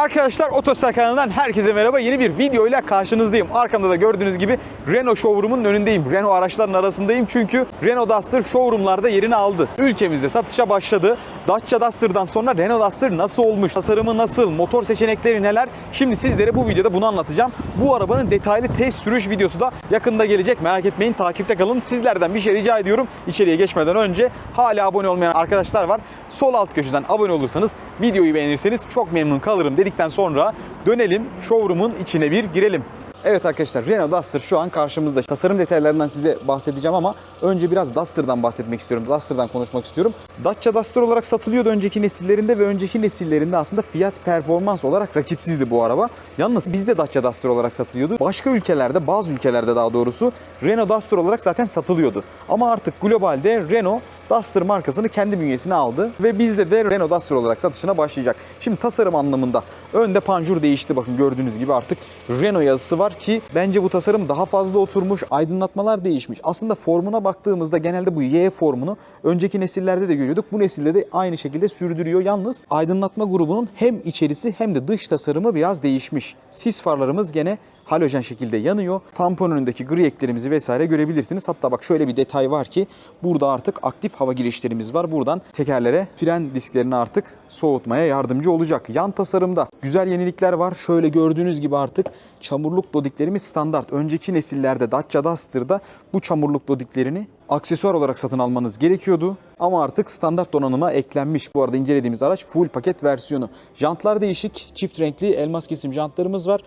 Arkadaşlar Otostar kanalından herkese merhaba. Yeni bir video ile karşınızdayım. Arkamda da gördüğünüz gibi Renault showroom'un önündeyim. Renault araçların arasındayım çünkü Renault Duster showroom'larda yerini aldı. Ülkemizde satışa başladı. Dacia Duster'dan sonra Renault Duster nasıl olmuş? Tasarımı nasıl? Motor seçenekleri neler? Şimdi sizlere bu videoda bunu anlatacağım. Bu arabanın detaylı test sürüş videosu da yakında gelecek. Merak etmeyin takipte kalın. Sizlerden bir şey rica ediyorum. İçeriye geçmeden önce hala abone olmayan arkadaşlar var. Sol alt köşeden abone olursanız videoyu beğenirseniz çok memnun kalırım dedikten sonra dönelim showroom'un içine bir girelim. Evet arkadaşlar Renault Duster şu an karşımızda. Tasarım detaylarından size bahsedeceğim ama önce biraz Duster'dan bahsetmek istiyorum. Duster'dan konuşmak istiyorum. Dacia Duster olarak satılıyordu önceki nesillerinde ve önceki nesillerinde aslında fiyat performans olarak rakipsizdi bu araba. Yalnız bizde Dacia Duster olarak satılıyordu. Başka ülkelerde, bazı ülkelerde daha doğrusu Renault Duster olarak zaten satılıyordu. Ama artık globalde Renault Duster markasını kendi bünyesine aldı ve bizde de Renault Duster olarak satışına başlayacak. Şimdi tasarım anlamında önde panjur değişti bakın gördüğünüz gibi artık Renault yazısı var ki bence bu tasarım daha fazla oturmuş, aydınlatmalar değişmiş. Aslında formuna baktığımızda genelde bu Y formunu önceki nesillerde de görüyorduk. Bu nesilde de aynı şekilde sürdürüyor. Yalnız aydınlatma grubunun hem içerisi hem de dış tasarımı biraz değişmiş. Sis farlarımız gene halojen şekilde yanıyor. Tampon önündeki gri eklerimizi vesaire görebilirsiniz. Hatta bak şöyle bir detay var ki burada artık aktif hava girişlerimiz var. Buradan tekerlere fren disklerini artık soğutmaya yardımcı olacak. Yan tasarımda güzel yenilikler var. Şöyle gördüğünüz gibi artık çamurluk dodiklerimiz standart. Önceki nesillerde Dacia Duster'da bu çamurluk dodiklerini aksesuar olarak satın almanız gerekiyordu. Ama artık standart donanıma eklenmiş. Bu arada incelediğimiz araç full paket versiyonu. Jantlar değişik. Çift renkli elmas kesim jantlarımız var.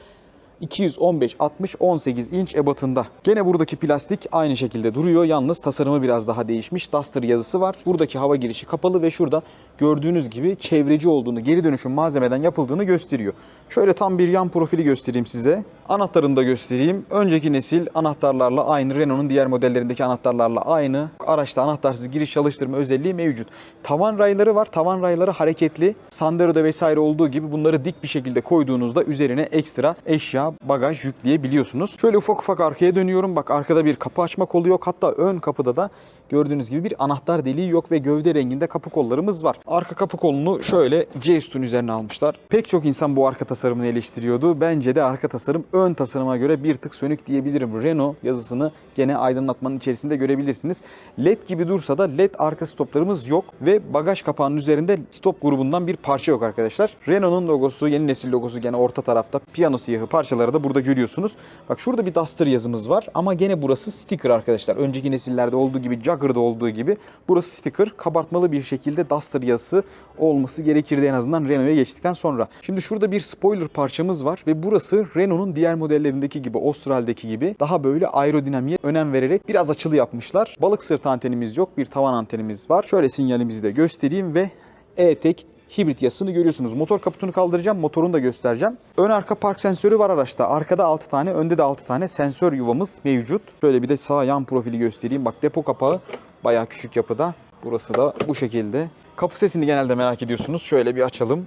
215, 60, 18 inç ebatında. Gene buradaki plastik aynı şekilde duruyor. Yalnız tasarımı biraz daha değişmiş. Duster yazısı var. Buradaki hava girişi kapalı ve şurada gördüğünüz gibi çevreci olduğunu, geri dönüşüm malzemeden yapıldığını gösteriyor. Şöyle tam bir yan profili göstereyim size. Anahtarını da göstereyim. Önceki nesil anahtarlarla aynı. Renault'un diğer modellerindeki anahtarlarla aynı. Araçta anahtarsız giriş çalıştırma özelliği mevcut. Tavan rayları var. Tavan rayları hareketli. Sandero'da vesaire olduğu gibi bunları dik bir şekilde koyduğunuzda üzerine ekstra eşya, bagaj yükleyebiliyorsunuz. Şöyle ufak ufak arkaya dönüyorum. Bak arkada bir kapı açma kolu yok. Hatta ön kapıda da gördüğünüz gibi bir anahtar deliği yok ve gövde renginde kapı kollarımız var. Arka kapı kolunu şöyle C-Stun üzerine almışlar. Pek çok insan bu arka tasarımını eleştiriyordu. Bence de arka tasarım ön tasarıma göre bir tık sönük diyebilirim. Renault yazısını gene aydınlatmanın içerisinde görebilirsiniz. LED gibi dursa da LED arka stoplarımız yok ve bagaj kapağının üzerinde stop grubundan bir parça yok arkadaşlar. Renault'un logosu, yeni nesil logosu gene orta tarafta. Piyano siyahı parçaları da burada görüyorsunuz. Bak şurada bir Duster yazımız var ama gene burası sticker arkadaşlar. Önceki nesillerde olduğu gibi Jagger'da olduğu gibi burası sticker. Kabartmalı bir şekilde Duster yazısı olması gerekirdi en azından Renault'a geçtikten sonra. Şimdi şurada bir spoiler parçamız var ve burası Renault'un diğer modellerindeki gibi, Austral'deki gibi daha böyle aerodinamiğe önem vererek biraz açılı yapmışlar. Balık sırtı antenimiz yok, bir tavan antenimiz var. Şöyle sinyalimizi de göstereyim ve E-Tek hibrit yasını görüyorsunuz. Motor kaputunu kaldıracağım, motorunu da göstereceğim. Ön arka park sensörü var araçta. Arkada 6 tane, önde de 6 tane sensör yuvamız mevcut. Şöyle bir de sağ yan profili göstereyim. Bak depo kapağı bayağı küçük yapıda. Burası da bu şekilde. Kapı sesini genelde merak ediyorsunuz. Şöyle bir açalım.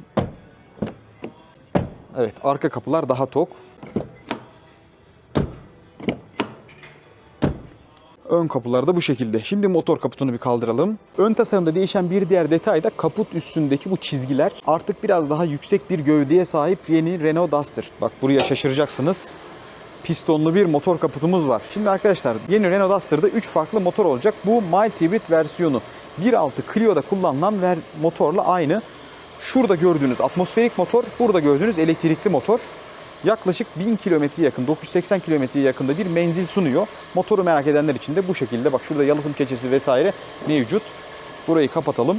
Evet, arka kapılar daha tok. Ön kapılar da bu şekilde. Şimdi motor kaputunu bir kaldıralım. Ön tasarımda değişen bir diğer detay da kaput üstündeki bu çizgiler. Artık biraz daha yüksek bir gövdeye sahip yeni Renault Duster. Bak buraya şaşıracaksınız. Pistonlu bir motor kaputumuz var. Şimdi arkadaşlar yeni Renault Duster'da 3 farklı motor olacak. Bu mild hibrit versiyonu. 1.6 Clio'da kullanılan motorla aynı. Şurada gördüğünüz atmosferik motor, burada gördüğünüz elektrikli motor yaklaşık 1000 kilometre yakın, 980 kilometreye yakında bir menzil sunuyor. Motoru merak edenler için de bu şekilde. Bak şurada yalıtım keçesi vesaire mevcut. Burayı kapatalım.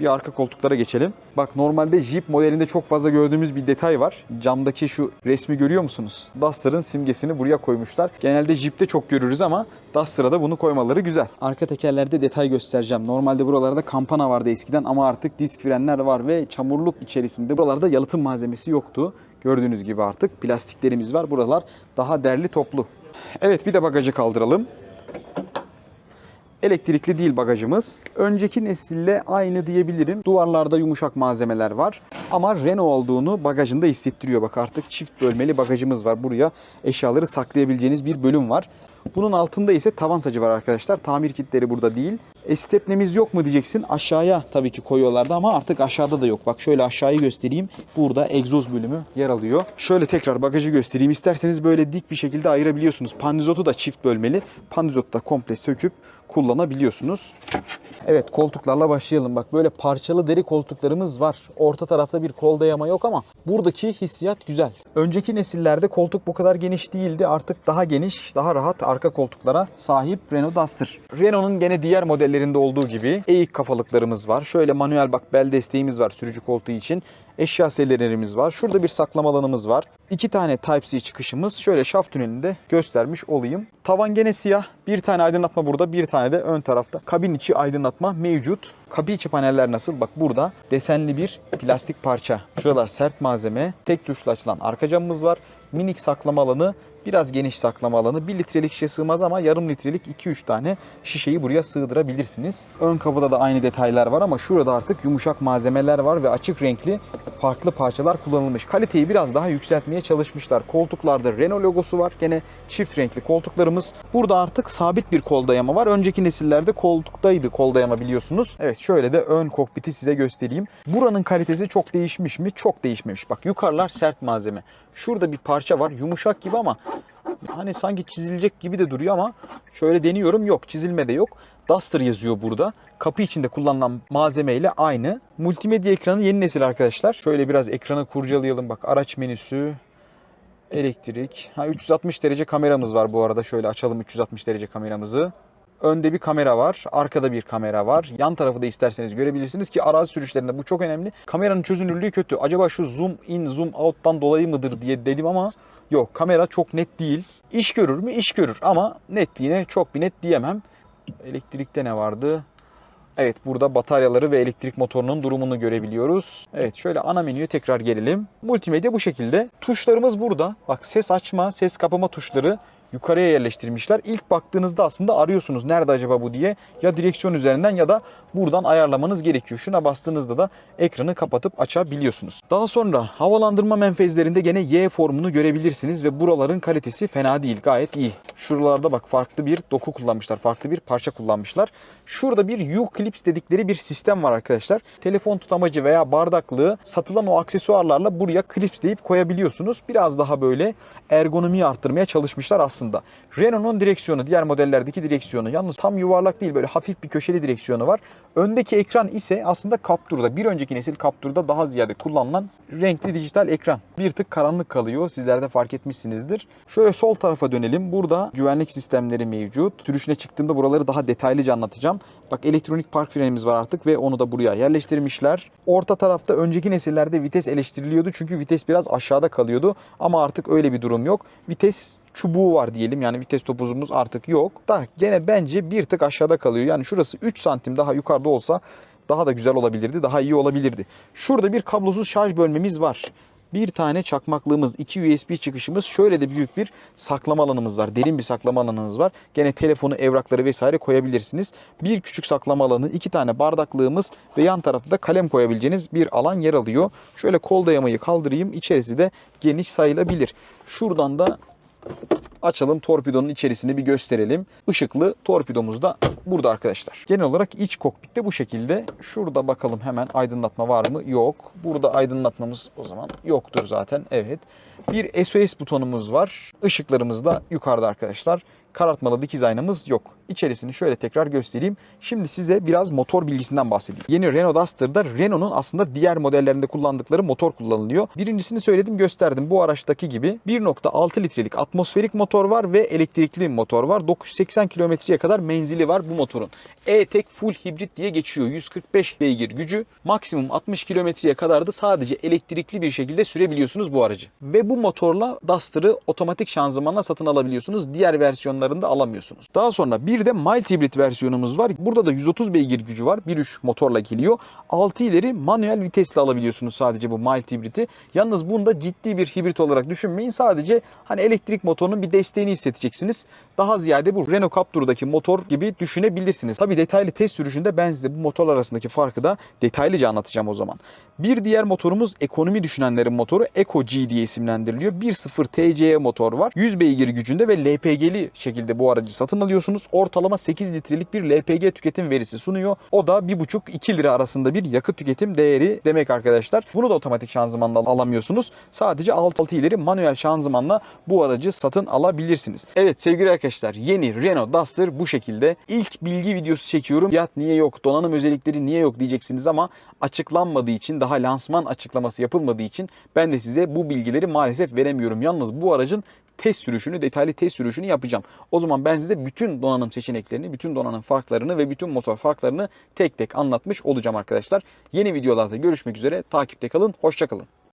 Bir arka koltuklara geçelim. Bak normalde Jeep modelinde çok fazla gördüğümüz bir detay var. Camdaki şu resmi görüyor musunuz? Duster'ın simgesini buraya koymuşlar. Genelde Jeep'te çok görürüz ama Duster'a da bunu koymaları güzel. Arka tekerlerde detay göstereceğim. Normalde buralarda kampana vardı eskiden ama artık disk frenler var ve çamurluk içerisinde buralarda yalıtım malzemesi yoktu. Gördüğünüz gibi artık plastiklerimiz var. Buralar daha derli toplu. Evet bir de bagajı kaldıralım. Elektrikli değil bagajımız. Önceki nesille aynı diyebilirim. Duvarlarda yumuşak malzemeler var. Ama Renault olduğunu bagajında hissettiriyor. Bak artık çift bölmeli bagajımız var. Buraya eşyaları saklayabileceğiniz bir bölüm var. Bunun altında ise tavan sacı var arkadaşlar. Tamir kitleri burada değil. Estepnemiz yok mu diyeceksin. Aşağıya tabii ki koyuyorlardı ama artık aşağıda da yok. Bak şöyle aşağıyı göstereyim. Burada egzoz bölümü yer alıyor. Şöyle tekrar bagajı göstereyim. İsterseniz böyle dik bir şekilde ayırabiliyorsunuz. Pandizotu da çift bölmeli. Pandizotu da komple söküp kullanabiliyorsunuz. Evet koltuklarla başlayalım. Bak böyle parçalı deri koltuklarımız var. Orta tarafta bir kol dayama yok ama buradaki hissiyat güzel. Önceki nesillerde koltuk bu kadar geniş değildi. Artık daha geniş, daha rahat arka koltuklara sahip Renault Duster. Renault'un gene diğer modellerinde olduğu gibi eğik kafalıklarımız var. Şöyle manuel bak bel desteğimiz var sürücü koltuğu için. Eşya sellerimiz var. Şurada bir saklama alanımız var. İki tane Type-C çıkışımız. Şöyle şaft tünelinde göstermiş olayım. Tavan gene siyah. Bir tane aydınlatma burada, bir tane de ön tarafta. Kabin içi aydınlatma mevcut. Kabin içi paneller nasıl? Bak burada desenli bir plastik parça. Şuralar sert malzeme. Tek tuşla açılan arka camımız var. Minik saklama alanı, biraz geniş saklama alanı. 1 litrelik şişe sığmaz ama yarım litrelik 2-3 tane şişeyi buraya sığdırabilirsiniz. Ön kapıda da aynı detaylar var ama şurada artık yumuşak malzemeler var ve açık renkli farklı parçalar kullanılmış. Kaliteyi biraz daha yükseltmeye çalışmışlar. Koltuklarda Renault logosu var. Gene çift renkli koltuklarımız. Burada artık sabit bir kol dayama var. Önceki nesillerde koltuktaydı kol dayama biliyorsunuz. Evet şöyle de ön kokpiti size göstereyim. Buranın kalitesi çok değişmiş mi? Çok değişmemiş. Bak yukarılar sert malzeme. Şurada bir parça var yumuşak gibi ama hani sanki çizilecek gibi de duruyor ama şöyle deniyorum yok çizilme de yok. Duster yazıyor burada. Kapı içinde kullanılan malzeme ile aynı. Multimedya ekranı yeni nesil arkadaşlar. Şöyle biraz ekranı kurcalayalım. Bak araç menüsü, elektrik. Ha 360 derece kameramız var bu arada. Şöyle açalım 360 derece kameramızı. Önde bir kamera var, arkada bir kamera var. Yan tarafı da isterseniz görebilirsiniz ki arazi sürüşlerinde bu çok önemli. Kameranın çözünürlüğü kötü. Acaba şu zoom in, zoom out'tan dolayı mıdır diye dedim ama yok. Kamera çok net değil. İş görür mü? İş görür ama netliğine çok bir net diyemem. Elektrikte ne vardı? Evet burada bataryaları ve elektrik motorunun durumunu görebiliyoruz. Evet şöyle ana menüye tekrar gelelim. Multimedya bu şekilde. Tuşlarımız burada. Bak ses açma, ses kapama tuşları yukarıya yerleştirmişler. İlk baktığınızda aslında arıyorsunuz nerede acaba bu diye. Ya direksiyon üzerinden ya da buradan ayarlamanız gerekiyor. Şuna bastığınızda da ekranı kapatıp açabiliyorsunuz. Daha sonra havalandırma menfezlerinde gene Y formunu görebilirsiniz ve buraların kalitesi fena değil. Gayet iyi. Şuralarda bak farklı bir doku kullanmışlar. Farklı bir parça kullanmışlar. Şurada bir U-Clips dedikleri bir sistem var arkadaşlar. Telefon tutamacı veya bardaklığı satılan o aksesuarlarla buraya klipsleyip koyabiliyorsunuz. Biraz daha böyle ergonomiyi arttırmaya çalışmışlar aslında. Renault'un direksiyonu, diğer modellerdeki direksiyonu yalnız tam yuvarlak değil böyle hafif bir köşeli direksiyonu var. Öndeki ekran ise aslında Captur'da bir önceki nesil Captur'da daha ziyade kullanılan renkli dijital ekran. Bir tık karanlık kalıyor. Sizler de fark etmişsinizdir. Şöyle sol tarafa dönelim. Burada güvenlik sistemleri mevcut. Sürüşüne çıktığımda buraları daha detaylıca anlatacağım. Bak elektronik park frenimiz var artık ve onu da buraya yerleştirmişler. Orta tarafta önceki nesillerde vites eleştiriliyordu çünkü vites biraz aşağıda kalıyordu. Ama artık öyle bir durum yok. Vites çubuğu var diyelim. Yani vites topuzumuz artık yok. Da gene bence bir tık aşağıda kalıyor. Yani şurası 3 santim daha yukarıda olsa daha da güzel olabilirdi. Daha iyi olabilirdi. Şurada bir kablosuz şarj bölmemiz var. Bir tane çakmaklığımız, iki USB çıkışımız, şöyle de büyük bir saklama alanımız var. Derin bir saklama alanımız var. Gene telefonu, evrakları vesaire koyabilirsiniz. Bir küçük saklama alanı, iki tane bardaklığımız ve yan tarafta da kalem koyabileceğiniz bir alan yer alıyor. Şöyle kol dayamayı kaldırayım. İçerisi de geniş sayılabilir. Şuradan da açalım torpidonun içerisini bir gösterelim. Işıklı torpidomuz da burada arkadaşlar. Genel olarak iç kokpitte bu şekilde. Şurada bakalım hemen aydınlatma var mı? Yok. Burada aydınlatmamız o zaman yoktur zaten. Evet. Bir SOS butonumuz var. Işıklarımız da yukarıda arkadaşlar. Karartmalı dikiz aynamız yok. İçerisini şöyle tekrar göstereyim. Şimdi size biraz motor bilgisinden bahsedeyim. Yeni Renault Duster'da Renault'un aslında diğer modellerinde kullandıkları motor kullanılıyor. Birincisini söyledim gösterdim. Bu araçtaki gibi 1.6 litrelik atmosferik motor var ve elektrikli motor var. 980 kilometreye kadar menzili var bu motorun. E-Tech Full Hibrit diye geçiyor. 145 beygir gücü. Maksimum 60 kilometreye kadar da sadece elektrikli bir şekilde sürebiliyorsunuz bu aracı. Ve bu motorla Duster'ı otomatik şanzımanla satın alabiliyorsunuz. Diğer versiyonlarında alamıyorsunuz. Daha sonra Bir de mild hibrit versiyonumuz var. Burada da 130 beygir gücü var. 1.3 motorla geliyor. 6 ileri manuel vitesle alabiliyorsunuz sadece bu mild hibriti. Yalnız bunda ciddi bir hibrit olarak düşünmeyin. Sadece hani elektrik motorunun bir desteğini hissedeceksiniz. Daha ziyade bu Renault Captur'daki motor gibi düşünebilirsiniz. Tabi detaylı test sürüşünde ben size bu motorlar arasındaki farkı da detaylıca anlatacağım o zaman. Bir diğer motorumuz ekonomi düşünenlerin motoru Eco G diye isimlendiriliyor. 1.0 TCE motor var. 100 beygir gücünde ve LPG'li şekilde bu aracı satın alıyorsunuz. Ortalama 8 litrelik bir LPG tüketim verisi sunuyor. O da 1.5-2 lira arasında bir yakıt tüketim değeri demek arkadaşlar. Bunu da otomatik şanzımanla alamıyorsunuz. Sadece 6 ileri manuel şanzımanla bu aracı satın alabilirsiniz. Evet sevgili arkadaşlar yeni Renault Duster bu şekilde. İlk bilgi videosu çekiyorum. Fiyat niye yok, donanım özellikleri niye yok diyeceksiniz ama açıklanmadığı için daha lansman açıklaması yapılmadığı için ben de size bu bilgileri maalesef veremiyorum. Yalnız bu aracın test sürüşünü, detaylı test sürüşünü yapacağım. O zaman ben size bütün donanım seçeneklerini, bütün donanım farklarını ve bütün motor farklarını tek tek anlatmış olacağım arkadaşlar. Yeni videolarda görüşmek üzere. Takipte kalın. Hoşçakalın.